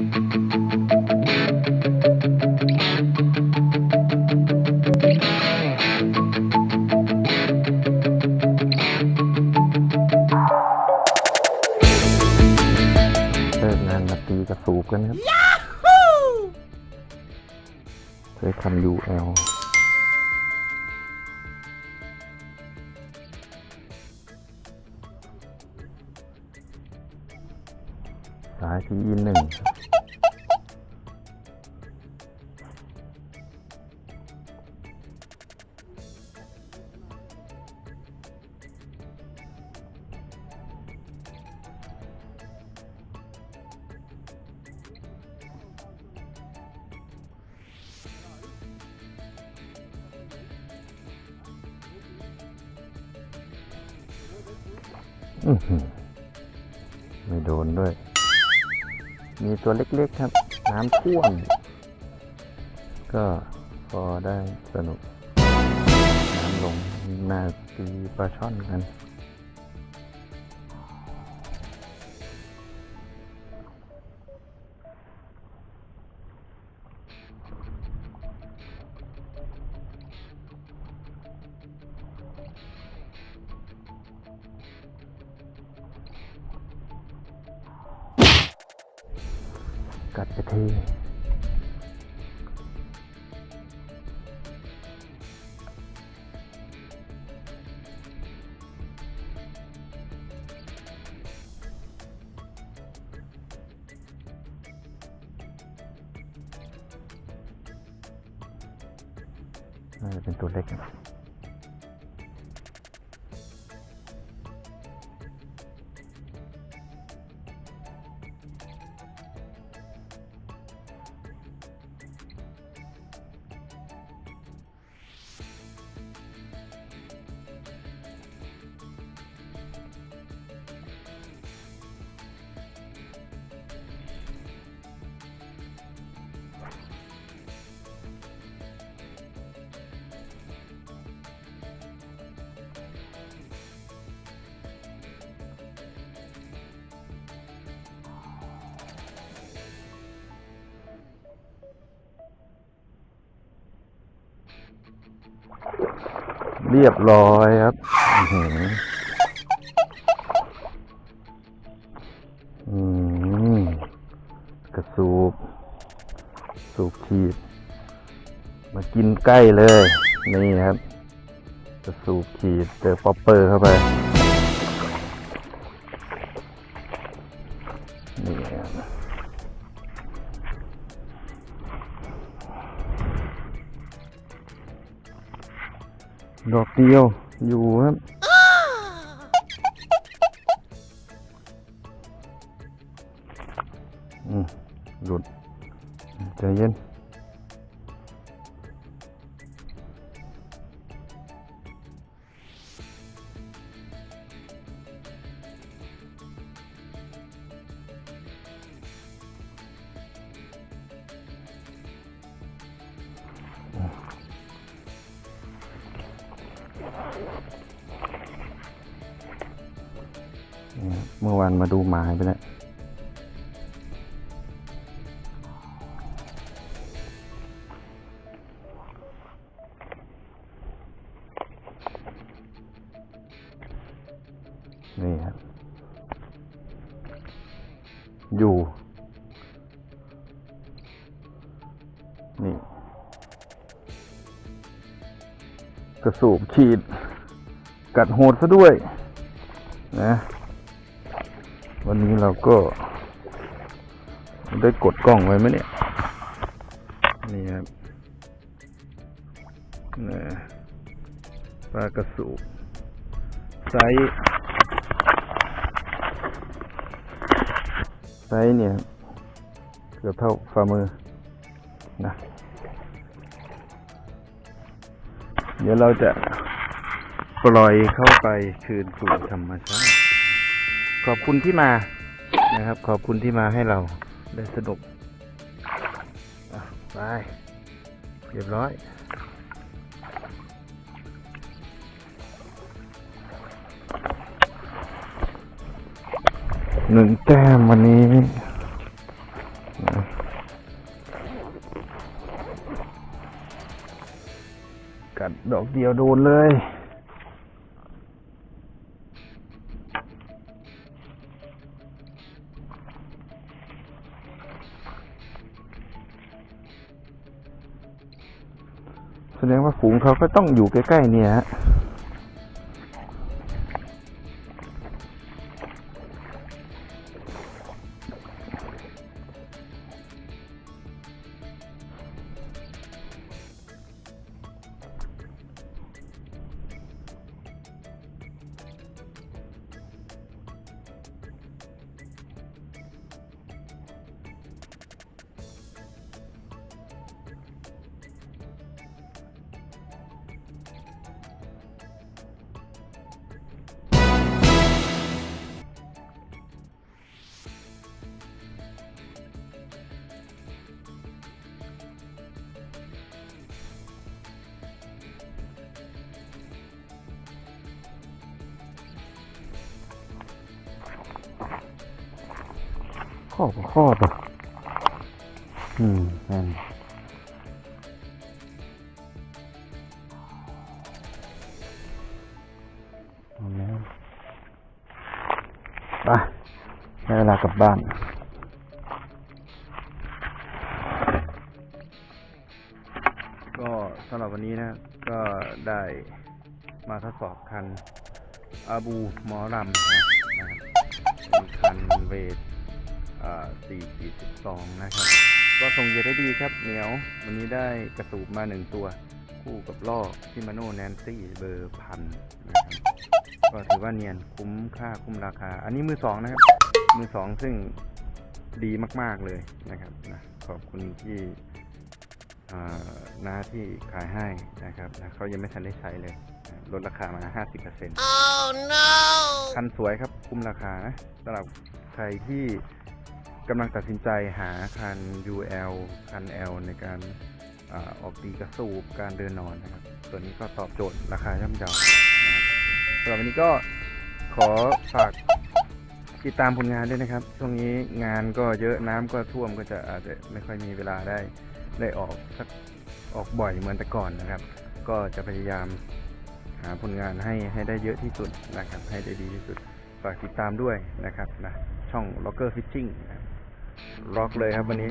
เลิกงานมาตีกระสูบกันครับเคยทำ UL PE หนึ่งไม่โดนด้วย มีตัวเล็กๆครับ น้ำท่วม ก็พอได้สนุก น้ำลงหน้าตีปลาช่อนกัน กัดไปทีน่าจะเป็นตัวเล็กนะ เรียบร้อยครับอื้อหืออืมกระสูบ สูบขีด มากินใกล้เลย นี่ครับ กระสูบขีดเจอป๊อปเปอร์เข้าไป ดอกเดียวอยู่ครับ หลุดใจเย็น เมื่อวานมาดูหมาไปแล้วนี่ครับ อยู่ นี่ กระสูบขีด กัดโหดซะด้วย นะ วันนี้เราก็ ได้กดกล้องไว้ไหมเนี่ย นี่ครับนะปลากระสูบไซส์ไซส์เนี่ย เกือบเท่าฝ่ามือนะเดี๋ยวเราจะปล่อยเข้าไปคืนสู่ธรรมชาติ ขอบคุณที่มานะครับ ขอบคุณที่มาให้เราได้สนุกไปเรียบร้อยหนึ่งแต้มวันนี้กัดดอกเดียวโดนเลย แสดงว่าฝูงเขาก็ต้องอยู่ใกล้ๆเนี่ยฮะ ข้อกับข้อปะอืมนั่นเวไปได้เวลากลับบ้านก็สำหรับวันนี้นะ ก็ได้มาทดสอบคันอาบูหมอรำนะครับเป็นคันเวท 442 นะครับ ก็ทรงเยอะได้ดีครับเหนียว วันนี้ได้กระตูบมาหนึ่งตัว คู่กับลอกชิมาโน่แนนซี่เบอร์พันนะครับก็ถือว่าเนียนคุ้มค่าคุ้มราคา อันนี้มือสองนะครับ มือสองซึ่งดีมาก ๆ เลยนะครับนะขอบคุณที่อ่าน้าที่ขายให้นะครับนะเขายังไม่ทันได้ใช้เลยนะลดราคามา 50% Oh no! คันสวยครับคุ้มราคานะสำหรับใครที่ กำลังตัดสินใจหาคัน UL คัน L ในการอออกตีกระสูบการเดินนอนนะครับ ตัวนี้ก็ตอบโจทย์ราคาย่อมเยานะสำหรับวันนี้ก็ขอฝากติดตามผลงานด้วยนะครับ ช่วงนี้งานก็เยอะน้ำก็ท่วมก็จะอาจจะไม่ค่อยมีเวลาได้ได้ออกสักออกบ่อยเหมือนแต่ก่อนนะครับ ก็จะพยายามหาผลงานให้ให้ได้เยอะที่สุดนะครับ ให้ได้ดีที่สุดฝากติดตามด้วยนะครับนะช่อง Locker Fishing นะ ล็อกเลยครับวันนี้